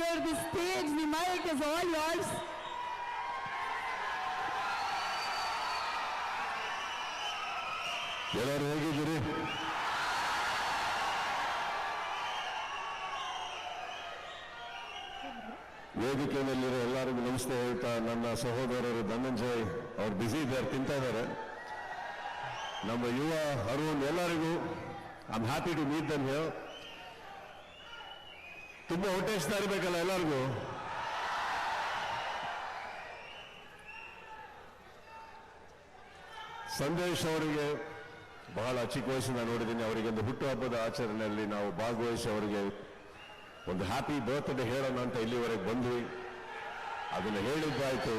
sir. The stage, the mic is all yours. ಎಲ್ಲರೂ ಹೇಗಿದ್ದೀರಿ ವೇದಿಕೆ ಮೇಲಿರೋ ಎಲ್ಲರಿಗೂ ನಮಸ್ತೆ ಹೇಳ್ತಾ ನನ್ನ ಸಹೋದರರು ಧನಂಜಯ್ ಅವ್ರು ಬ್ಯುಸಿ ಇದ್ದಾರೆ ತಿಂತಾ ಇದ್ದಾರೆ ನಮ್ಮ ಯುವ ಅರುಣ್ ಎಲ್ಲರಿಗೂ I am happy to meet them here ತುಂಬಾ ಹೊಟ್ಟೆಸ್ತಾ ಇರಬೇಕಲ್ಲ ಎಲ್ಲರಿಗೂ? ಸಂದೇಶ್ ಅವರಿಗೆ ಬಹಳ ಚಿಕ್ಕ ವಯಸ್ಸಿನ ನೋಡಿದ್ದೀನಿ. ಅವರಿಗೆ ಒಂದು ಹುಟ್ಟುಹಬ್ಬದ ಆಚರಣೆಯಲ್ಲಿ ನಾವು ಭಾಗವಹಿಸಿ ಅವರಿಗೆ ಒಂದು ಹ್ಯಾಪಿ ಬರ್ತ್ಡೇ ಹೇಳೋಣ ಅಂತ ಇಲ್ಲಿವರೆಗೆ ಬಂದ್ವಿ. ಅದನ್ನು ಹೇಳಿದ್ದಾಯ್ತು.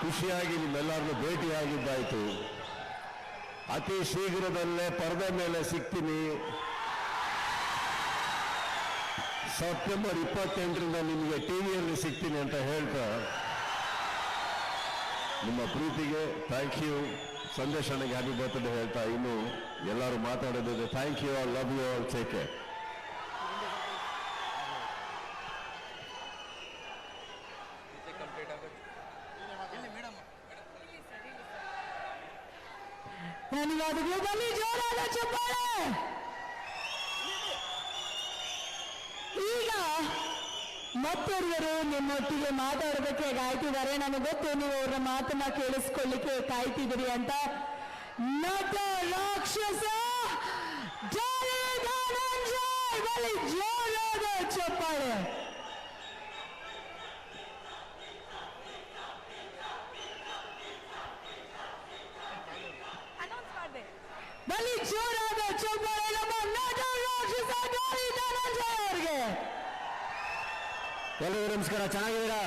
ಖುಷಿಯಾಗಿ ನಿಮ್ಮೆಲ್ಲರನ್ನು ಭೇಟಿಯಾಗಿದ್ದಾಯ್ತು. ಅತಿ ಶೀಘ್ರದಲ್ಲೇ ಪರದೆ ಮೇಲೆ ಸಿಗ್ತೀನಿ. ಸೆಪ್ಟೆಂಬರ್ ಇಪ್ಪತ್ತೆಂಟರಿಂದ ನಿಮಗೆ ಟಿವಿಯಲ್ಲಿ ಸಿಗ್ತೀನಿ ಅಂತ ಹೇಳ್ತಾ ನಿಮ್ಮ ಪ್ರೀತಿಗೆ ಥ್ಯಾಂಕ್ ಯು ಸಂದೇಶನಿಗೆ ಹ್ಯಾಪಿ ಬರ್ತ್ಡೇ ಹೇಳ್ತಾ ಇನ್ನು ಎಲ್ಲರೂ ಮಾತಾಡೋದಿದೆ thank you all love you all take care ಧನ್ಯವಾದಗಳು ಬನ್ನಿ ಜೋರಾದ ಚಪ್ಪಾಳೆ ಈಗ ಮತ್ತೋರ್ವರು ನಿಮ್ಮೊಟ್ಟಿಗೆ ಮಾತಾಡೋದಕ್ಕೆ ಕಾಯ್ತಿದ್ದಾರೆ ನಮಗೆ ಗೊತ್ತು ನೀವು ಅವರ ಮಾತನ್ನ ಕೇಳಿಸ್ಕೊಳ್ಳಿಕ್ಕೆ ಕಾಯ್ತಿದ್ದೀರಿ ಅಂತ. ನಟ ರಾಕ್ಷಸ ಜೋರಾದ ಚಪ್ಪಾಳೆ. ಬಲಿ ಜೋರಾದ ಎಲ್ಲರಿಗೂ ನಮಸ್ಕಾರ. ಚೆನ್ನಾಗಿದ್ದೀರಾ?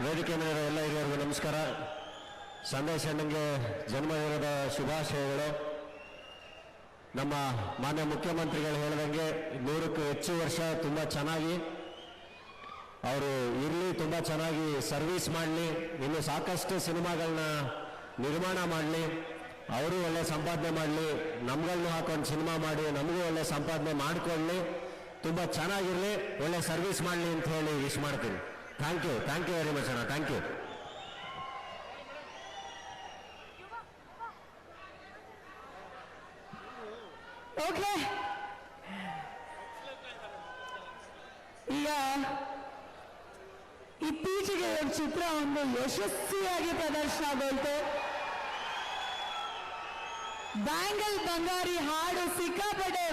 ವೇದಿಕೆ ಮೇಲೆ ಎಲ್ಲ ಹಿರಿಯರಿಗೂ ನಮಸ್ಕಾರ. ಸಂದೇಶ ಅಣ್ಣಂಗೆ ಜನ್ಮದಿನದ ಶುಭಾಶಯಗಳು. ನಮ್ಮ ಮಾನ್ಯ ಮುಖ್ಯಮಂತ್ರಿಗಳು ಹೇಳಿದಂಗೆ ನೂರಕ್ಕೂ ಹೆಚ್ಚು ವರ್ಷ ತುಂಬ ಚೆನ್ನಾಗಿ. ಅವರು ಇರಲಿ, ತುಂಬ ಚೆನ್ನಾಗಿ ಸರ್ವಿಸ್ ಮಾಡಲಿ, ಇನ್ನು ಸಾಕಷ್ಟು ಸಿನಿಮಾಗಳನ್ನ ನಿರ್ಮಾಣ ಮಾಡಲಿ, ಅವರು ಒಳ್ಳೆ ಸಂಪಾದನೆ ಮಾಡಲಿ ನಮ್ಗಳನ್ನೂ ಹಾಕೊಂಡು ಸಿನಿಮಾ ಮಾಡಿ, ನಮಗೂ ಒಳ್ಳೆ ಸಂಪಾದನೆ ಮಾಡಿಕೊಳ್ಳಿ. ತುಂಬ ಚೆನ್ನಾಗಿರಲಿ, ಒಳ್ಳೆ ಸರ್ವಿಸ್ ಮಾಡಲಿ ಅಂತ ಹೇಳಿ ವಿಶ್ ಮಾಡ್ತೀನಿ. Thank you thank you very much ಅಣ್ಣ ಥ್ಯಾಂಕ್ ಯು ಓಕೆ. ಈಗ ಇತ್ತೀಚೆಗೆ ಚಿತ್ರ ಒಂದು ಯಶಸ್ವಿಯಾಗಿ ಪ್ರದರ್ಶನಗೊಳ್ತು ಬ್ಯಾಂಗಲ್ ಬಂಗಾರಿ ಹಾಡು ಸಿಕ್ಕಾಪಟ್ಟೆ